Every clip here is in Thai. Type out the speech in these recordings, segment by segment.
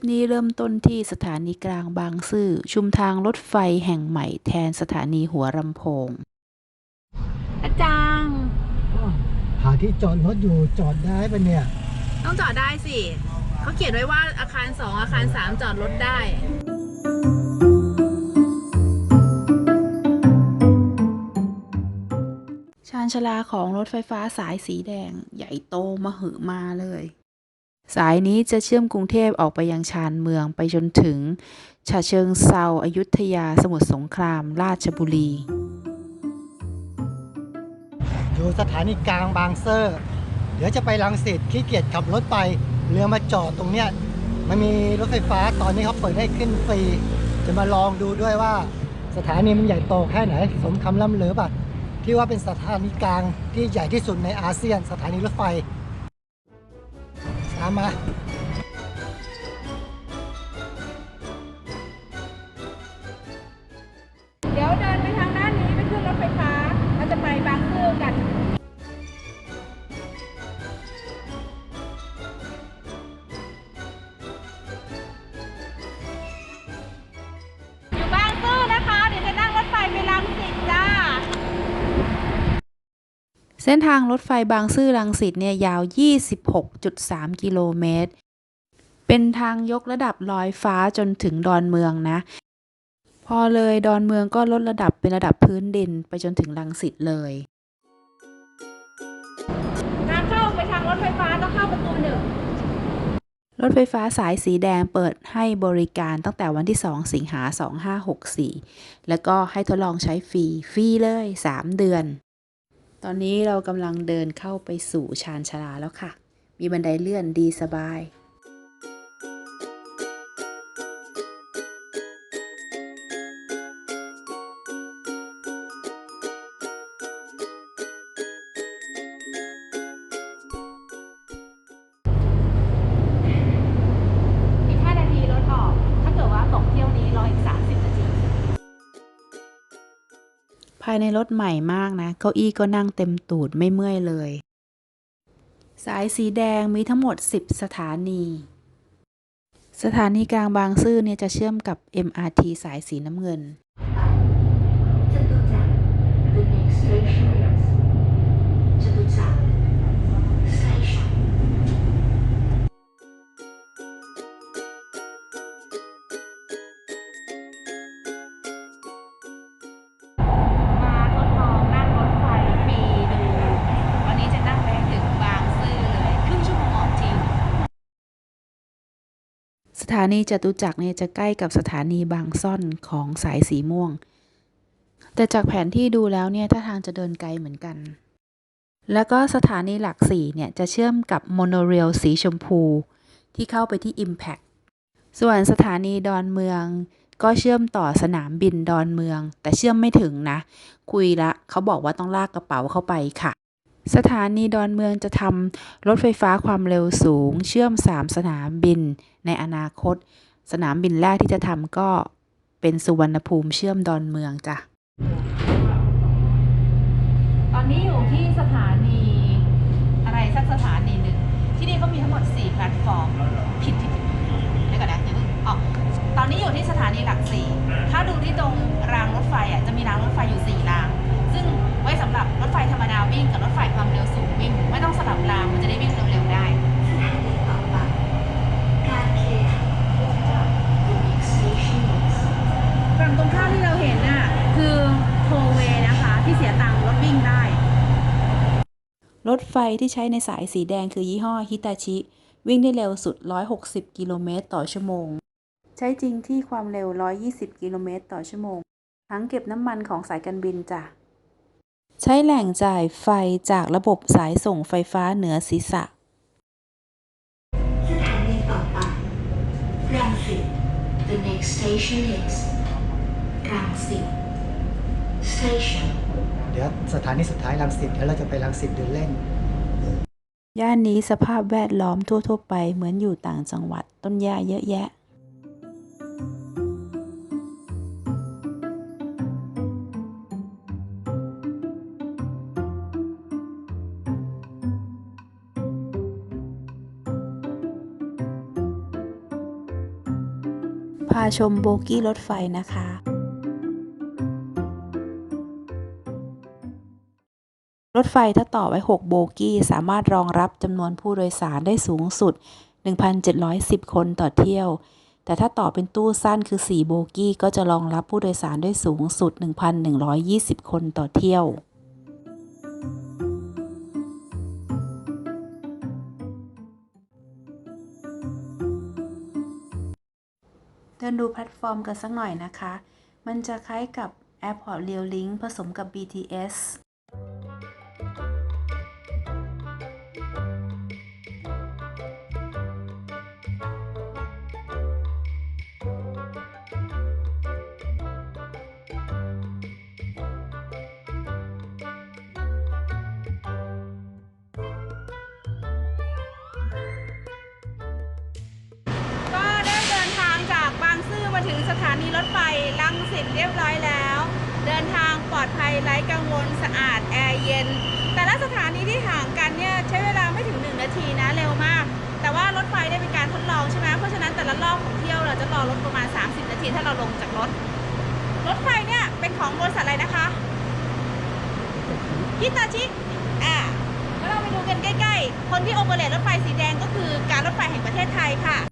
ปนี้เริ่มต้นที่สถานีกลางบางซื่อ ชุมทางรถไฟแห่งใหม่แทนสถานีหัวลำโพง อาจารย์หาที่จอดรถอยู่จอดได้ปะเนี่ย ต้องจอดได้สิ เขาเขียนไว้ว่าอาคาร 2 อาคาร 3 จอดรถได้ชานชาลาของรถไฟฟ้าสายสีแดง ใหญ่โตมหึมาเลย สายนี้จะเชื่อมกรุงเทพออกไปยังชานเมืองไปจนถึงฉะเชิงเซาอายุทยาสมุทรสงคราม ราชบุรี อยู่สถานีกลางบางเซอร์เดี๋ยวจะไปลังสิตขี้เกียจขับรถไป เรือมาจอดตรงเนี้ยมันมีรถไฟฟ้าตอนนี้เขาเปิดให้ขึ้นฟรี จะมาลองดูด้วยว่าสถานีมันใหญ่โตแค่ไหน สมคำล่ำลือป่ะที่ว่าเป็นสถานีกลางที่ใหญ่ที่สุดในอาเซียน สถานีรถไฟ ตา ส้นทางรถไฟบางซื่อรังสิตเนี่ยยาว 26.3 กิโลเมตร เป็นทางยกระดับลอยฟ้าจนถึงดอนเมืองนะ พอเลยดอนเมืองก็ลดระดับเป็นระดับพื้นดินไปจนถึงรังสิตเลยทางเข้าไปทางรถไฟฟ้าต้องเข้าประตูหนึ่งรถไฟฟ้าสายสีแดงเปิดให้บริการตั้งแต่วันที่ 2 สิงหา 2564 แล้วก็ให้ทดลองใช้ฟรี ฟรีเลย 3 เดือน ตอนนี้เรากำลังเดินเข้าไปสู่ชานชาลาแล้วค่ะ มีบันไดเลื่อนดีสบายายในรถใหม่มากนะ เก้าอี้ก็นั่งเต็มตูดไม่เมื่อยเลย สายสีแดงมีทั้งหมด 10 สถานี สถานีกลางบางซื่อเนี่ยจะเชื่อมกับ MRT สายสีน้ำเงิน The next station ถานีจตุจักรเนี่ยจะใกล้กับสถานีบางซ่อนของสายสีม่วง แต่จากแผนที่ดูแล้วเนี่ยถ้าทางจะเดินไกลเหมือนกัน แล้วก็สถานีหลักสี่เนี่ยจะเชื่อมกับโมโนเรลสีชมพู ที่เข้าไปที่ Impact ส่วนสถานีดอนเมือง ก็เชื่อมต่อสนามบินดอนเมือง แต่เชื่อมไม่ถึงนะ คุยละเขาบอกว่าต้องลากกระเป๋าเข้าไปค่ะ สถานีดอนเมืองจะทำรถไฟฟ้าความเร็วสูง เชื่อม 3 สนามบินในอนาคต สนามบินแรกที่จะทำก็เป็นสุวรรณภูมิเชื่อมดอนเมืองจ้ะ ตอนนี้อยู่ที่สถานีอะไรสักสถานีหนึ่ง ที่นี่เขามีทั้งหมด 4 แพลตฟอร์ม ผิดผิดเดี๋ยวก่อนนะอย่าเพิ่งอ๋อตอนนี้อยู่ที่สถานีหลักสี่ถ้าดูที่ตรงรางรถไฟอะจะมีรางรถไฟอยู่ 4 รางำหรับรถไฟธรรมดาวิ่งกับรถไฟความเร็วสูงวิ่ง ไม่ต้องสลับรางมันจะได้วิ่งเร็วๆได้สถานีต่อไปการเคหะ the next station is ฝั่งตรงข้ามที่เราเห็นน่ะคือโทเวนะคะที่เสียตังค์รถวิ่งได้ รถไฟที่ใช้ในสายสีแดงคือยี่ห้อฮิตาชิ วิ่งได้เร็วสุด 160 กิโลเมตรต่อชั่วโมง ใช้จริงที่ความเร็ว 120 กิโลเมตรต่อชั่วโมง ทั้งเก็บน้ำมันของสายการบินจ้ะ ใช้แหล่งจ่ายไฟจากระบบสายส่งไฟฟ้าเหนือศีรษะ สถานีต่อไปรังสิต the next station is รังสิต station เดี๋ยวสถานีสุดท้ายลังสิตเดี๋ยวเราจะไปลังสิตเดินเล่น ย่านนี้สภาพแวดล้อมทั่ว ๆ ไปเหมือนอยู่ต่างจังหวัดต้นหญ้าเยอะแยะาชมโบกี้รถไฟนะคะรถไฟถ้าต่อไว้ 6 โบกี้ สามารถรองรับจำนวนผู้โดยสารได้สูงสุด 1,710 คนต่อเที่ยว แต่ถ้าต่อเป็นตู้สั้นคือ 4 โบกี้ ก็จะรองรับผู้โดยสารได้สูงสุด 1,120 คนต่อเที่ยว เดินดูแพลตฟอร์มกันสักหน่อยนะคะ มันจะคล้ายกับ Airport Rail Link ผสมกับ BTS นีรถไฟลังสิตเรียบร้อยแล้ว เดินทางปลอดภัยไร้กังวลสะอาดแอร์เย็น แต่ละสถานีที่ห่างกันเนี่ยใช้เวลาไม่ถึง 1 นาทีนะเร็วมาก แต่ว่ารถไฟได้เป็นการทดลองใช่ไหมเพราะฉะนั้นแต่ละรอบของเที่ยวเราจะรอรถประมาณ 30 นาทีถ้าเราลงจากรถ รถไฟเนี่ยเป็นของบริษัทอะไรนะคะฮิตาชิอ่าแล้วเราไปดูกันใกล้ ๆ คนที่โอเปเรตรถไฟสีแดงก็คือการรถไฟแห่งประเทศไทยค่ะ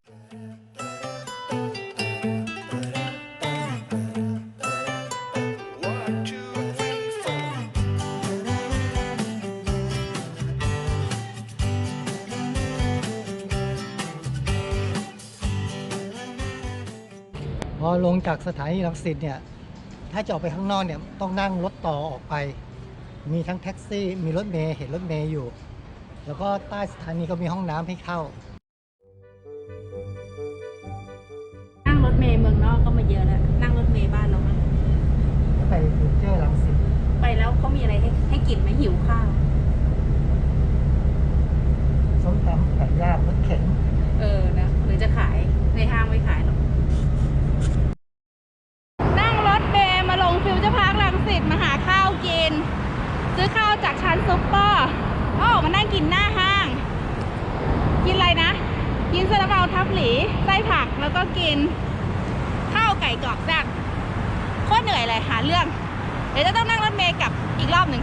พอลงจากสถานีรังสิตเนี่ยถ้าจะออกไปข้างนอกเนี่ยต้องนั่งรถต่อออกไป มีทั้งแท็กซี่ มีรถเมล์เห็นรถเมล์อยู่ แล้วก็ใต้สถานีก็มีห้องน้ำให้เข้า นั่งรถเมย์เมืองนอกก็มาเยอะแล้วนั่งรถเมย์บ้านเรามั้งไปฟิวเจอร์รังสิตไปแล้วเขามีอะไรให้ให้กินไหมหิวข้าวส้มตำไก่ย่างรถเข็น เออนะ หรือจะขายในห้างไม่ขายหรอก นั่งรถเมย์มาลงฟิวเจอร์พาร์คลังสิตมาหาข้าวกิน ซื้อข้าวจากชั้นซุปเปอร์ก็ออกมานั่งกินหน้าห้าง กินอะไรนะ กินซาลาเปาทับหลีไส้ผักแล้วก็กิน ข้าวไก่กรอบแซ่บโคตร เหนื่อยเลยหาเรื่อง เดี๋ยวจะต้องนั่งรถเมย์กลับอีกรอบหนึ่ง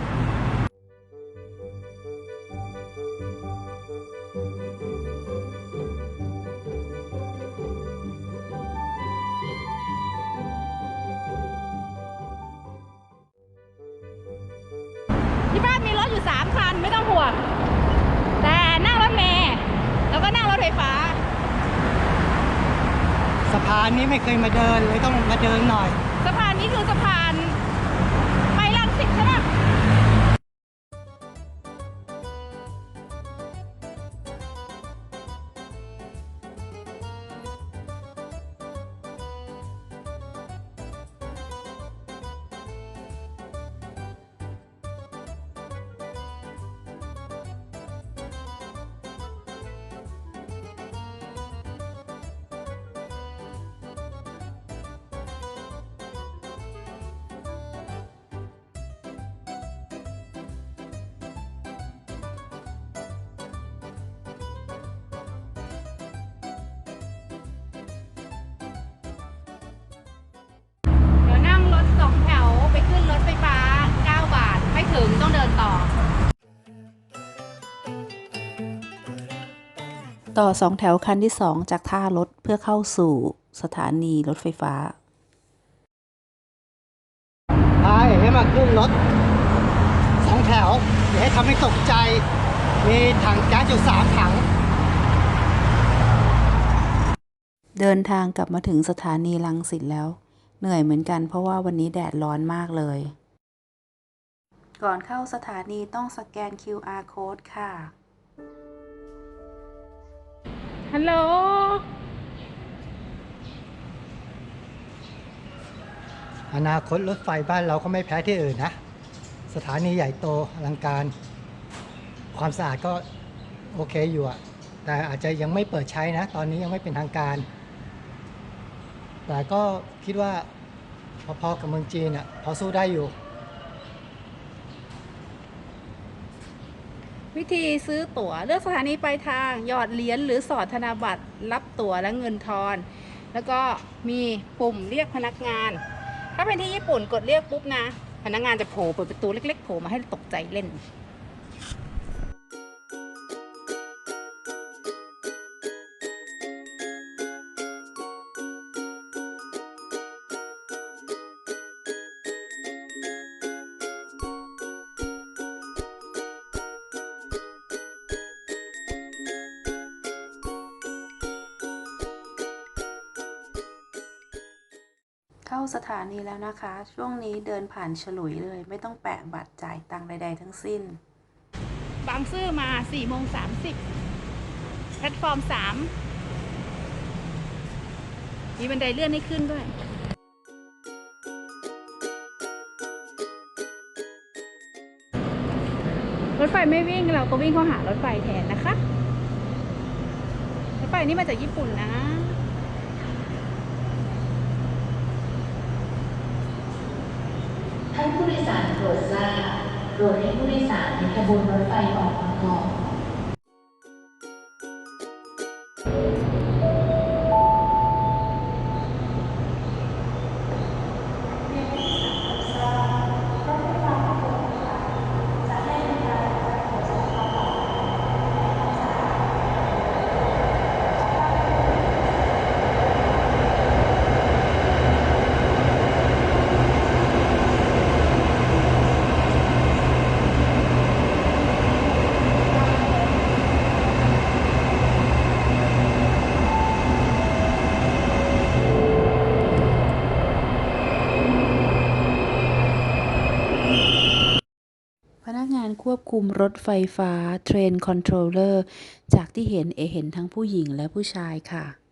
ที่บ้านมีรถอยู่สามคันไม่ต้องห่วง แต่นั่งรถเมล์แล้วก็นั่งรถไฟฟ้า สะพานนี้ไม่เคยมาเดินเลยต้องมาเดินหน่อย สะพานนี้คือสะพาน ต่อสองแถวคันที่2จากท่ารถเพื่อเข้าสู่สถานีรถไฟฟ้าพาเอ๋มาขึ้นรถสองแถวอย่าให้ทำให้ตกใจ มีถังแก๊สอยู่สามถัง เดินทางกลับมาถึงสถานีลังสิตแล้ว เหนื่อยเหมือนกันเพราะว่าวันนี้แดดร้อนมากเลย ก่อนเข้าสถานีต้องสแกน QR code ค่ะ ฮัลโหล อนาคตรถไฟบ้านเราก็ไม่แพ้ที่อื่นนะ สถานีใหญ่โตอลังการ ความสะอาดก็โอเคอยู่อะแต่อาจจะยังไม่เปิดใช้นะ ตอนนี้ยังไม่เป็นทางการ แต่ก็คิดว่าพอๆกับเมืองจีนอะพอสู้ได้อยู่ วิธีซื้อตั๋ว เลือกสถานีปลายทาง หยอดเหรียญหรือสอดธนบัตร รับตั๋วและเงินทอน แล้วก็มีปุ่มเรียกพนักงาน ถ้าเป็นที่ญี่ปุ่นกดเรียกปุ๊บนะ พนักงานจะโผล่เปิดประตูเล็ก ๆโผล่มาให้ตกใจเล่น เข้าสถานีแล้วนะคะ ช่วงนี้เดินผ่านฉลุยเลย ไม่ต้องแปะบัตรจ่ายตังค์ใด ๆ ทั้งสิ้น บางซื่อมา4โมง30แพลตฟอร์ม 3 มีบันไดเลื่อนให้ขึ้นด้วย รถไฟไม่วิ่งเราก็วิ่งเข้าหารถไฟแทนนะคะ รถไฟนี่มาจากญี่ปุ่นนะ ท่านผู้โดยสารโปรดทราบโปรดให้ผู้โดยสารในขบวนรถไฟออกมาก่อน ควบคุมรถไฟฟ้าเทรนคอนโทรลเลอร์ จากที่เห็นเอเห็นทั้งผู้หญิงและผู้ชายค่ะ